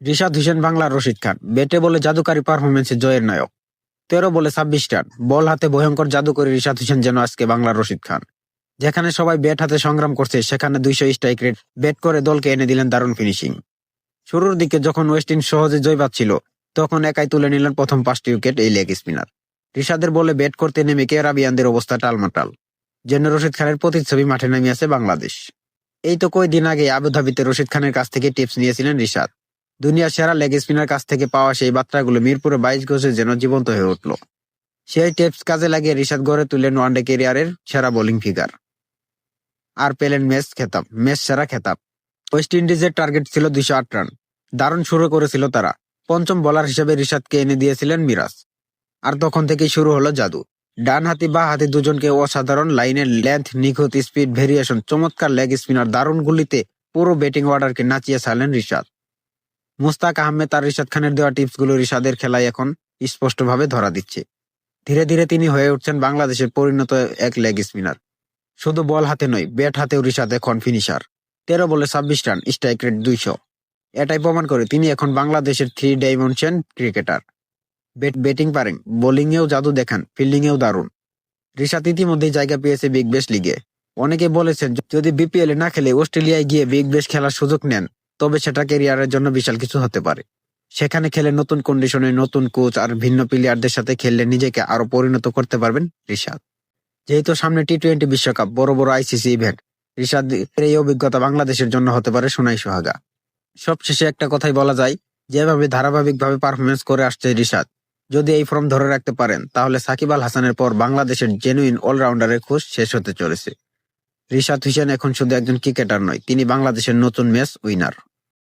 রিশাদ হোসেন বাংলার রশিদ খান ব্যাটে বলে জাদুকারী পারফরমেন্সে জয়ের নায়ক। তেরো বলে ছাব্বিশ রান, বল হাতে ভয়ঙ্কর জাদুকরী রিশাদ হোসেন যেন আজকে বাংলার রশিদ খান। যেখানে সবাই ব্যাট হাতে সংগ্রাম করছে, সেখানে দুইশো স্ট্রাইক রেট ব্যাট করে দলকে এনে দিলেন দারুণ ফিনিশিং শুরুর দিকে যখন ওয়েস্ট ইন্ডিজ সহজে জয় পাচ্ছিল, তখন একাই তুলে নিলেন প্রথম পাঁচটি উইকেট এই লেগ স্পিনার রিশাদের বলে ব্যাট করতে নেমে কে রাবিয়ানদের অবস্থা টালমাটাল, যেন রশিদ খানের প্রতিচ্ছবি মাঠে নামিয়েছে বাংলাদেশ। এই তো কয়েকদিন আগে আবুধাবিতে রশিদ খানের কাছ থেকে টিপস নিয়েছিলেন রিশাদ। দুনিয়ার সেরা লেগ স্পিনার কাছ থেকে পাওয়া সেই বার্তাগুলো মিরপুরে বাইশ গজে যেন জীবন্ত হয়ে উঠল। সেই টিপস কাজে লাগিয়ে রিশাদ গড়ে তুললেন ওয়ানডে কেরিয়ারের সেরা বোলিং ফিগার আর পেলেন ম্যাচ খেতাব ম্যাচ সেরা খেতাব। ওয়েস্ট ইন্ডিজের টার্গেট ছিল দুইশো আট রান দারুণ শুরু করেছিল তারা। পঞ্চম বোলার হিসেবে রিশাদকে এনে দিয়েছিলেন মিরাজ। আর তখন থেকেই শুরু হলো জাদু। ডান হাতি বা হাতি দুজনকে অসাধারণ লাইনের লেন্থ নিখুঁত স্পিড ভেরিয়েশন চমৎকার লেগ স্পিনার দারুণ গুলিতে পুরো ব্যাটিং অর্ডারকে নাচিয়ে ছাড়লেন রিশাদ। মুস্তাক আহমেদ আর রিশাদ খানের দেওয়া টিপসগুলো রিশাদের খেলায় এখন স্পষ্টভাবে ধরা দিচ্ছে। ধীরে ধীরে তিনি হয়ে উঠছেন বাংলাদেশের পরিণত এক লেগ স্পিনার শুধু বল হাতে নয় ব্যাট হাতেও রিশাদ এখন ফিনিশার তেরো বলে ছাব্বিশ রান স্ট্রাইক রেট দুইশো। এটাই প্রমাণ করে তিনি এখন বাংলাদেশের three dimension cricketer bat batting পারেন বোলিংয়েও জাদু দেখান ফিল্ডিংয়েও দারুণ। রিশাদ ইতিমধ্যেই জায়গা পেয়েছে বিগ ব্যাশ লিগে অনেকে বলেছেন, যদি বিপিএল না খেলে, অস্ট্রেলিয়ায় গিয়ে বিগ ব্যাশ খেলার সুযোগ নেন তবে সেটা ক্যারিয়ারের জন্য বিশাল কিছু হতে পারে। সেখানে খেলে নতুন কন্ডিশনে নতুন কোচ আর ভিন্ন প্লেয়ারদের সাথে খেললে নিজেকে আরও পরিণত করতে পারবেন রিশাদ। যেহেতু সামনে টি টোয়েন্টি বিশ্বকাপ, বড় বড় আইসিসি ইভেন্ট রিশাদ এই অভিজ্ঞতা বাংলাদেশের জন্য হতে পারে সোনাই সোহাগা। সবশেষে একটা কথাই বলা যায়, যেভাবে ধারাবাহিকভাবে পারফরমেন্স করে আসছে রিশাদ, যদি এই ফর্ম ধরে রাখতে পারেন, তাহলে সাকিব আল হাসানের পর বাংলাদেশের জেনুইন অলরাউন্ডারের খোঁজ শেষ হতে চলেছে। রিশাদ হুসেন এখন শুধু একজন ক্রিকেটার নয় তিনি বাংলাদেশের নতুন ম্যাচ উইনার